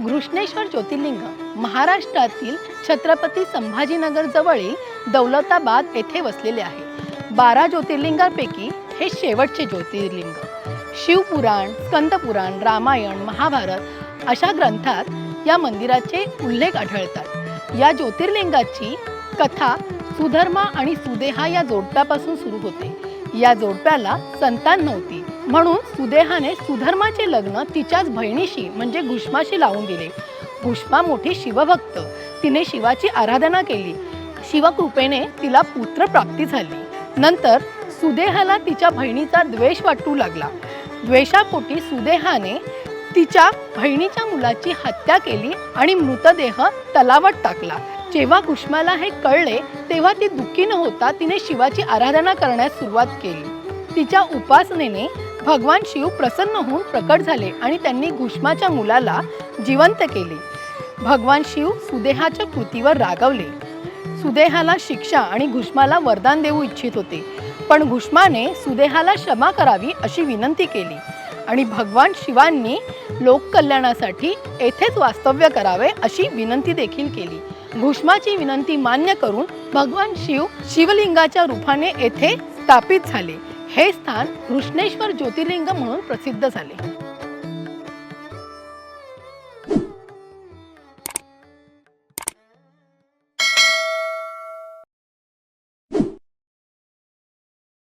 घृष्णेश्वर ज्योतिर्लिंग महाराष्ट्रातील छत्रपती संभाजीनगर जवळील दौलताबाद येथे वसलेले आहे. बारा ज्योतिर्लिंगांपैकी हे शेवटचे ज्योतिर्लिंग. शिवपुराण स्कंदपुराण रामायण महाभारत अशा ग्रंथात या मंदिराचे उल्लेख आढळतात. या ज्योतिर्लिंगाची कथा सुधर्मा आणि सुदेहा या जोडप्यापासून सुरू होते. या जोडप्याला संतान नव्हती. म्हणून सुदेहाने सुधर्माचे लग्न तिच्याच बहिणीशी म्हणजे घुष्माशी लावून दिले. घुष्मा मोठी शिवभक्त. तिने शिवाची आराधना केली. शिवकृपेने तिला पुत्रप्राप्ती झाली. नंतर सुदेहाला तिच्या बहिणीचा द्वेष वाटू लागला. द्वेषापोटी सुदेहाने तिच्या बहिणीच्या मुलाची हत्या केली आणि मृतदेह तलावात टाकला. जेव्हा कुष्माला हे कळले तेव्हा ती दुःखी न होता तिने शिवाची आराधना करण्यास सुरुवात केली. तिच्या उपासनेने भगवान शिव प्रसन्न होऊन प्रकट झाले आणि त्यांनी घुष्माच्या मुलाला जिवंत केले. भगवान शिव सुदेहाच्या कृतीवर रागवले. सुदेहाला शिक्षा आणि घुष्माला वरदान देऊ इच्छित होते पण घुष्माने सुदेहाला क्षमा करावी अशी विनंती केली आणि भगवान शिवांनी लोककल्याणासाठी येथेच वास्तव्य करावे अशी विनंती देखील केली. घुष्माची विनंती मान्य करून भगवान शिव शिवलिंगाच्या रूपाने येथे स्थापित झाले. हे स्थान कृष्णेश्वर ज्योतिर्लिंग म्हणून प्रसिद्ध झाले.